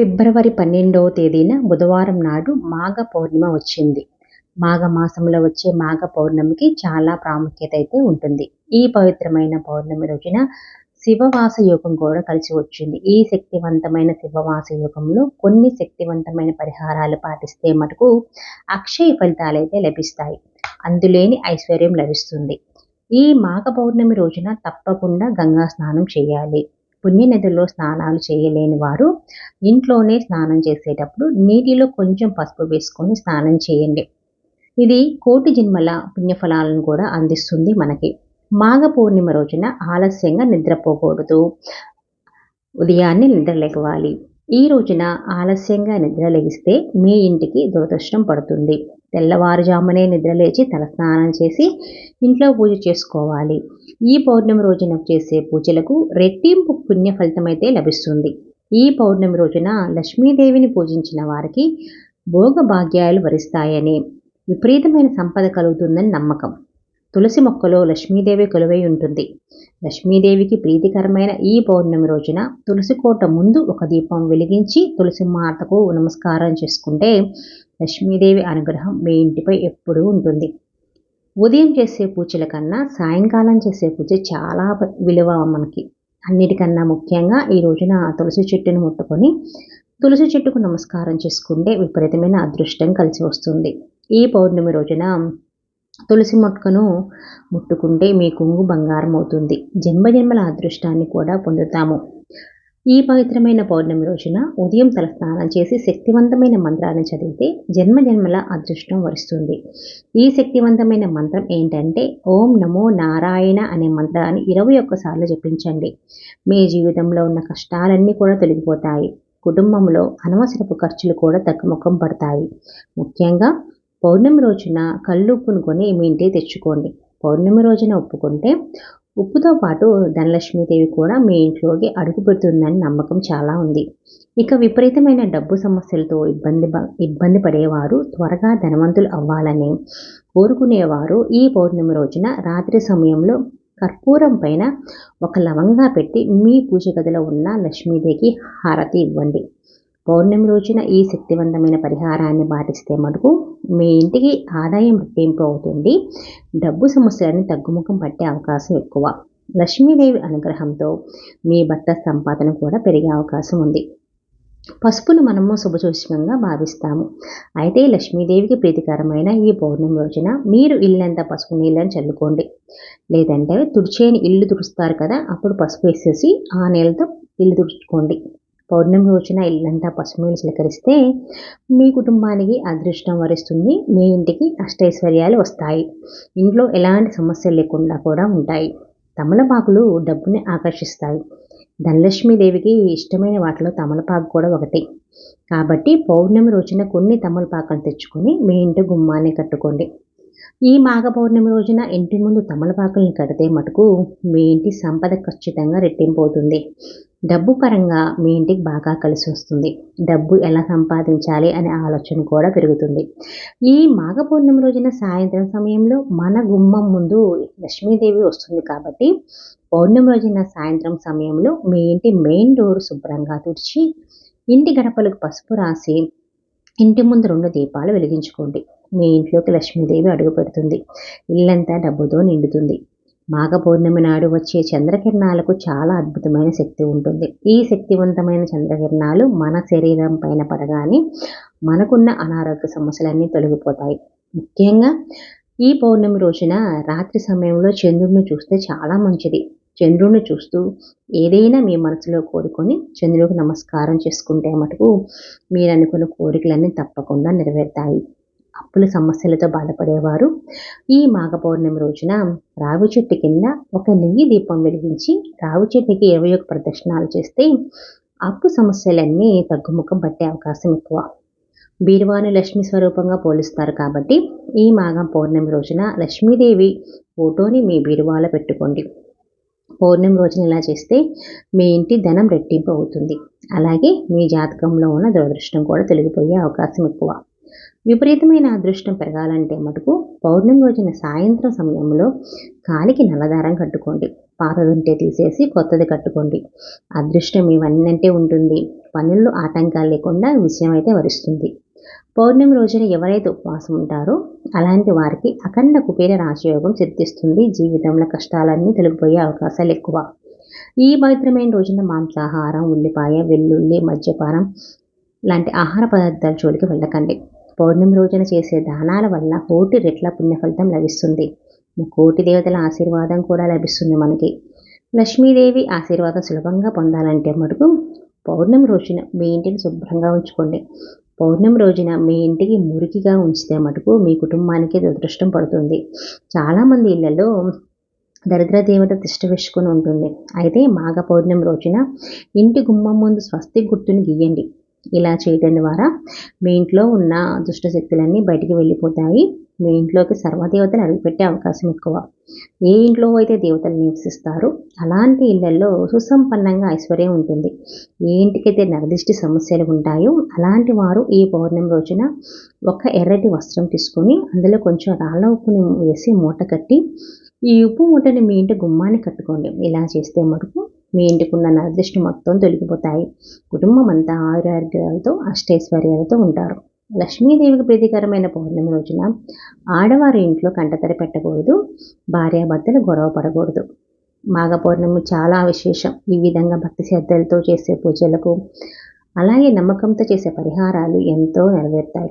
ఫిబ్రవరి పన్నెండవ తేదీన బుధవారం నాడు మాఘ పౌర్ణిమ వచ్చింది. మాఘ మాసంలో వచ్చే మాఘ పౌర్ణమికి చాలా ప్రాముఖ్యత అయితే ఉంటుంది. ఈ పవిత్రమైన పౌర్ణమి రోజున శివవాస యోగం కూడా కలిసి వచ్చింది. ఈ శక్తివంతమైన శివవాస యోగంలో కొన్ని శక్తివంతమైన పరిహారాలు పాటిస్తే మటుకు అక్షయ ఫలితాలు అయితే లభిస్తాయి. అందులేని ఐశ్వర్యం లభిస్తుంది. ఈ మాఘ పౌర్ణమి రోజున తప్పకుండా గంగా స్నానం చేయాలి. పుణ్యనదుల్లో స్నానాలు చేయలేని వారు ఇంట్లోనే స్నానం చేసేటప్పుడు నీటిలో కొంచెం పసుపు వేసుకొని స్నానం చేయండి. ఇది కోటి జన్మల పుణ్యఫలాలను కూడా అందిస్తుంది మనకి. మాఘ పూర్ణిమ రోజున ఆలస్యంగా నిద్రపోకూడదు. ఉదయాన్నే నిద్రలేకవాలి ఈ రోజున ఆలస్యంగా నిద్రలేగిస్తే మీ ఇంటికి దురదృష్టం పడుతుంది. తెల్లవారుజామునే నిద్రలేచి తలస్నానం చేసి ఇంట్లో పూజ చేసుకోవాలి. ఈ పౌర్ణమి రోజున చేసే పూజలకు రెట్టింపు పుణ్య ఫలితమైతే లభిస్తుంది. ఈ పౌర్ణమి రోజున లక్ష్మీదేవిని పూజించిన వారికి భోగభాగ్యాలు వరిస్తాయని విపరీతమైన సంపద కలుగుతుందని నమ్మకం. తులసి మొక్కలో లక్ష్మీదేవి కొలువై ఉంటుంది. లక్ష్మీదేవికి ప్రీతికరమైన ఈ పౌర్ణమి రోజున తులసి కోట ముందు ఒక దీపం వెలిగించి తులసి మాతకు నమస్కారం చేసుకుంటే లక్ష్మీదేవి అనుగ్రహం మీ ఇంటిపై ఎప్పుడూ ఉంటుంది. ఉదయం చేసే పూజల కన్నా సాయంకాలం చేసే పూజ చాలా విలువ మనకి. అన్నిటికన్నా ముఖ్యంగా ఈ రోజున తులసి చెట్టును ముట్టుకొని తులసి చెట్టుకు నమస్కారం చేసుకుంటే విపరీతమైన అదృష్టం కలిసి వస్తుంది. ఈ పౌర్ణమి రోజున తులసి మొక్కను ముట్టుకుంటే మీ కుంగు బంగారం అవుతుంది. జన్మజన్మల అదృష్టాన్ని కూడా పొందుతాము. ఈ పవిత్రమైన పౌర్ణమి రోజున ఉదయం తల స్నానం చేసి శక్తివంతమైన మంత్రాన్ని చదివితే జన్మ జన్మల అదృష్టం వరుస్తుంది. ఈ శక్తివంతమైన మంత్రం ఏంటంటే ఓం నమో నారాయణ అనే మంత్రాన్ని ఇరవై ఒక్కసార్లు జపించండి. మీ జీవితంలో ఉన్న కష్టాలన్నీ కూడా తొలగిపోతాయి. కుటుంబంలో అనవసరపు ఖర్చులు కూడా తగ్గుముఖం పడతాయి. ముఖ్యంగా పౌర్ణమి రోజున కళ్ళు కొని మీ ఇంటికి తెచ్చుకోండి. పౌర్ణమి రోజున ఒప్పుకుంటే ఉప్పుతో పాటు ధనలక్ష్మీదేవి కూడా మీ ఇంట్లోకి అడుగుపెడుతుందని నమ్మకం చాలా ఉంది. ఇక విపరీతమైన డబ్బు సమస్యలతో ఇబ్బంది ఇబ్బంది పడేవారు త్వరగా ధనవంతులు అవ్వాలని కోరుకునేవారు. ఈ పౌర్ణమి రోజున రాత్రి సమయంలో కర్పూరం పైన ఒక లవంగా పెట్టి మీ పూజ గదిలో ఉన్న లక్ష్మీదేవికి హారతి ఇవ్వండి. పౌర్ణమి రోజున ఈ శక్తివంతమైన పరిహారాన్ని పాటిస్తే మటుకు మీ ఇంటికి ఆదాయం రెట్టింపు అవుతుంది. డబ్బు సమస్యలను తగ్గుముఖం పట్టే అవకాశం ఎక్కువ. లక్ష్మీదేవి అనుగ్రహంతో మీ భర్త సంపాదన కూడా పెరిగే అవకాశం ఉంది. పసుపును మనము శుభసూచకంగా భావిస్తాము. అయితే లక్ష్మీదేవికి ప్రీతికరమైన ఈ పౌర్ణమి రోజున మీరు ఇల్లంతా పసుపు నీళ్ళని చల్లుకోండి. లేదంటే తుడిచేని ఇల్లు తుడుస్తారు కదా అప్పుడు పసుపు వేసేసి ఆ నీళ్ళతో ఇల్లు తుడుచుకోండి. పౌర్ణమి రోజున ఇల్లంతా పసుపునీళ్ళు చిలకరిస్తే మీ కుటుంబానికి అదృష్టం వరిస్తుంది. మీ ఇంటికి అష్టైశ్వర్యాలు వస్తాయి. ఇంట్లో ఎలాంటి సమస్యలు లేకుండా కూడా ఉంటాయి. తమలపాకులు డబ్బుని ఆకర్షిస్తాయి. ధనలక్ష్మీదేవికి ఇష్టమైన వాటిలో తమలపాకు కూడా ఒకటి. కాబట్టి పౌర్ణమి రోజున కొన్ని తమలపాకులు తెచ్చుకొని మీ ఇంటి గుమ్మాన్ని కట్టుకోండి. ఈ మాఘ పౌర్ణమి రోజున ఇంటి ముందు తమలపాకులను కడితే మటుకు మీ ఇంటి సంపద ఖచ్చితంగా రెట్టింపవుతుంది డబ్బు పరంగా మీ ఇంటికి బాగా కలిసి వస్తుంది. డబ్బు ఎలా సంపాదించాలి అనే ఆలోచన కూడా పెరుగుతుంది. ఈ మాఘ పౌర్ణమి రోజున సాయంత్రం సమయంలో మన గుమ్మం ముందు లక్ష్మీదేవి వస్తుంది కాబట్టి పౌర్ణమి రోజున సాయంత్రం సమయంలో మీ ఇంటి మెయిన్ డోర్ శుభ్రంగా తుడిచి ఇంటి గడపలకు పసుపు రాసి ఇంటి ముందు రెండు దీపాలు వెలిగించుకోండి. మీ ఇంట్లోకి లక్ష్మీదేవి అడుగుపెడుతుంది ఇల్లంతా డబ్బుతో నిండుతుంది. మాఘ పౌర్ణమి నాడు వచ్చే చంద్రకిరణాలకు చాలా అద్భుతమైన శక్తి ఉంటుంది. ఈ శక్తివంతమైన చంద్రకిరణాలు మన శరీరం పైన పడగానే మనకున్న అనారోగ్య సమస్యలన్నీ తొలగిపోతాయి. ముఖ్యంగా ఈ పౌర్ణమి రోజున రాత్రి సమయంలో చంద్రుడిని చూస్తే చాలా మంచిది. చంద్రుడిని చూస్తూ ఏదైనా మీ మనసులో కోరుకొని చంద్రుడికి నమస్కారం చేసుకుంటే మటుకు మీరు అనుకున్న కోరికలన్నీ తప్పకుండా నెరవేరుతాయి. అప్పుల సమస్యలతో బాధపడేవారు. ఈ మాఘ పౌర్ణమి రోజున రావి చెట్టు కింద ఒక నెయ్యి దీపం వెలిగించి రావి చెట్టుకి ఇరవై ఒక ప్రదక్షిణాలు చేస్తే అప్పు సమస్యలన్నీ తగ్గుముఖం పట్టే అవకాశం ఎక్కువ. బీరువాని లక్ష్మీ స్వరూపంగా పోలుస్తారు కాబట్టి ఈ మాఘం పౌర్ణమి రోజున లక్ష్మీదేవి ఫోటోని మీ బీరువాలో పెట్టుకోండి. పౌర్ణమి రోజున ఇలా చేస్తే మీ ఇంటి ధనం రెట్టింపు అవుతుంది. అలాగే మీ జాతకంలో ఉన్న దురదృష్టం కూడా తొలగిపోయే అవకాశం ఎక్కువ. విపరీతమైన అదృష్టం పెరగాలంటే మటుకు పౌర్ణమి రోజున సాయంత్రం సమయంలో కాలికి నల్లదారం కట్టుకోండి. పాతదుంటే తీసేసి కొత్తది కట్టుకోండి. అదృష్టం ఇవన్నంటే ఉంటుంది. పనుల్లో ఆటంకాలు లేకుండా విషయం అయితే వరుస్తుంది. పౌర్ణమి రోజున ఎవరైతే ఉపవాసం ఉంటారో అలాంటి వారికి అఖండ కుబేర రాజయోగం సిద్ధిస్తుంది. జీవితంలో కష్టాలన్నీ తొలగిపోయే అవకాశాలు ఎక్కువ. ఈ పవిత్రమైన రోజున మాంసాహారం ఉల్లిపాయ వెల్లుల్లి మద్యపానం లాంటి ఆహార పదార్థాల జోలికి వెళ్ళకండి. పౌర్ణమి రోజున చేసే దానాల వల్ల కోటి రెట్ల పుణ్యఫలితం లభిస్తుంది. కోటి దేవతల ఆశీర్వాదం కూడా లభిస్తుంది మనకి. లక్ష్మీదేవి ఆశీర్వాదం సులభంగా పొందాలంటే మటుకు పౌర్ణమి రోజున మీ ఇంటిని శుభ్రంగా ఉంచుకోండి. పౌర్ణమి రోజున మీ ఇంటికి మురికిగా ఉంచితే మటుకు మీ కుటుంబానికి దురదృష్టం పడుతుంది. చాలామంది ఇళ్ళలో దరిద్ర దేవత తిష్ట వేసుకొని ఉంటుంది. అయితే మాఘ పౌర్ణమి రోజున ఇంటి గుమ్మం ముందు స్వస్తి గుర్తుని గీయండి. ఇలా చేయడం ద్వారా మీ ఇంట్లో ఉన్న దుష్టశక్తులన్నీ బయటికి వెళ్ళిపోతాయి. మీ ఇంట్లోకి సర్వదేవతలు అడుగుపెట్టే అవకాశం ఎక్కువ. ఏ ఇంట్లో అయితే దేవతలు నివసిస్తారో అలాంటి ఇళ్ళలో సుసంపన్నంగా ఐశ్వర్యం ఉంటుంది. ఏ ఇంటికైతే నరదిష్టి సమస్యలు ఉంటాయో అలాంటి వారు ఈ పౌర్ణమి రోజున ఒక ఎర్రటి వస్త్రం తీసుకొని అందులో కొంచెం రాళ్ళ ఉప్పుని వేసి మూట కట్టి ఈ ఉప్పు మూటని మీ ఇంటి గుమ్మాన్ని కట్టుకోండి. ఇలా చేస్తే మటుకు మీ ఇంటికి ఉన్న నరదృష్టి మొత్తం తొలగిపోతాయి. కుటుంబం అంతా ఆయురారోగ్యాలతో అష్టైశ్వర్యాలతో ఉంటారు. లక్ష్మీదేవికి ప్రీతికరమైన పౌర్ణమి రోజున ఆడవారి ఇంట్లో కంటతడి పెట్టకూడదు భార్యాభర్తలు గొడవ పడకూడదు. మాఘ పౌర్ణమి చాలా విశేషం. ఈ విధంగా భక్తి శ్రద్ధలతో చేసే పూజలకు అలాగే నమ్మకంతో చేసే పరిహారాలు ఎంతో నెరవేరుతాయి.